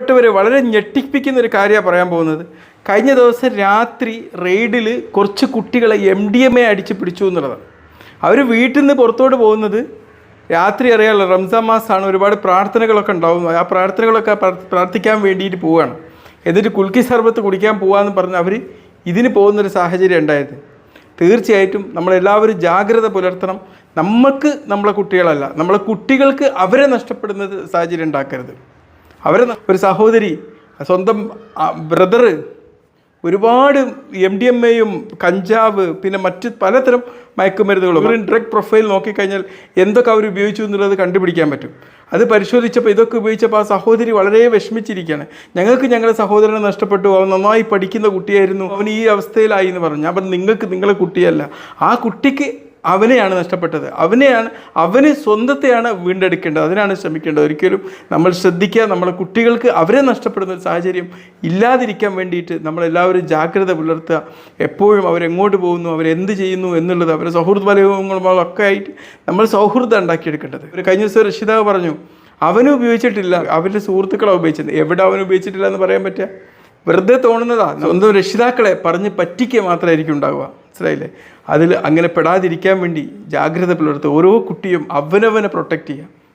പ്പെട്ടവരെ വളരെ ഞെട്ടിപ്പിക്കുന്ന ഒരു കാര്യമാണ് പറയാൻ പോകുന്നത്. കഴിഞ്ഞ ദിവസം രാത്രി റെയ്ഡിൽ കുറച്ച് കുട്ടികളെ എം ഡി എം എ അടിച്ച് പിടിച്ചു എന്നുള്ളതാണ്. അവർ വീട്ടിൽ നിന്ന് പുറത്തോട്ട് പോകുന്നത് രാത്രി അറിയാമല്ലോ റംസാൻ മാസമാണ് ഒരുപാട് പ്രാർത്ഥനകളൊക്കെ ഉണ്ടാവും ആ പ്രാർത്ഥനകളൊക്കെ പ്രാർത്ഥിക്കാൻ വേണ്ടിയിട്ട് പോവുകയാണ്. എന്നിട്ട് കുൽക്കി സർബത്ത് കുടിക്കാൻ പോകാമെന്ന് പറഞ്ഞ് അവർ ഇതിന് പോകുന്നൊരു സാഹചര്യം ഉണ്ടായത്. തീർച്ചയായിട്ടും നമ്മളെല്ലാവരും ജാഗ്രത പുലർത്തണം. നമുക്ക് നമ്മളെ കുട്ടികളല്ല നമ്മളെ കുട്ടികൾക്ക് അവരെ നഷ്ടപ്പെടുന്ന സാഹചര്യം ഉണ്ടാക്കരുത്. അവരെ ഒരു സഹോദരി സ്വന്തം ബ്രദർ ഒരുപാട് എം ഡി എം എയും കഞ്ചാവ് പിന്നെ മറ്റ് പലതരം മയക്കുമരുന്നുകളും. ഒരു ഡ്രഗ് പ്രൊഫൈൽ നോക്കിക്കഴിഞ്ഞാൽ എന്തൊക്കെ അവർ ഉപയോഗിച്ചു എന്നുള്ളത് കണ്ടുപിടിക്കാൻ പറ്റും. അത് പരിശോധിച്ചപ്പോൾ ഇതൊക്കെ ഉപയോഗിച്ചപ്പോൾ ആ സഹോദരി വളരെ വിഷമിച്ചിരിക്കുകയാണ്. ഞങ്ങൾക്ക് ഞങ്ങളുടെ സഹോദരനെ നഷ്ടപ്പെട്ടു. അവൻ നന്നായി പഠിക്കുന്ന കുട്ടിയായിരുന്നു. അവൻ ഈ അവസ്ഥയിലായി എന്ന് പറഞ്ഞു. പറഞ്ഞു നിങ്ങൾക്ക് നിങ്ങളെ കുട്ടിയല്ല. ആ കുട്ടിക്ക് അവനെയാണ് നഷ്ടപ്പെട്ടത്. അവനെയാണ് അവന് സ്വന്തത്തെയാണ് വീണ്ടെടുക്കേണ്ടത്. അതിനാണ് ശ്രമിക്കേണ്ടത്. ഒരിക്കലും നമ്മൾ ശ്രദ്ധിക്കുക നമ്മളെ കുട്ടികൾക്ക് അവരെ നഷ്ടപ്പെടുന്ന ഒരു സാഹചര്യം ഇല്ലാതിരിക്കാൻ വേണ്ടിയിട്ട് നമ്മളെല്ലാവരും ജാഗ്രത പുലർത്തുക. എപ്പോഴും അവരെങ്ങോട്ട് പോകുന്നു അവരെന്ത് ചെയ്യുന്നു എന്നുള്ളത് അവരെ സൗഹൃദ ഒക്കെ ആയിട്ട് നമ്മൾ സൗഹൃദം ഉണ്ടാക്കിയെടുക്കേണ്ടത്. ഒരു കഴിഞ്ഞ ദിവസം രക്ഷിതാവ് പറഞ്ഞു അവനും ഉപയോഗിച്ചിട്ടില്ല. അവരുടെ സുഹൃത്തുക്കളാണ് ഉപയോഗിച്ചത്. എവിടെ അവൻ ഉപയോഗിച്ചിട്ടില്ല എന്ന് പറയാൻ പറ്റുക? വെറുതെ തോന്നുന്നതാ. സ്വന്തം രക്ഷിതാക്കളെ പറഞ്ഞ് പറ്റിക്കുക മാത്രമായിരിക്കും ഉണ്ടാവുക. മനസ്സിലായില്ലേ? അതിൽ അങ്ങനെ പെടാതിരിക്കാൻ വേണ്ടി ജാഗ്രത പുലർത്തുക. ഓരോ കുട്ടിയും അവനവനെ പ്രൊട്ടക്റ്റ് ചെയ്യുക.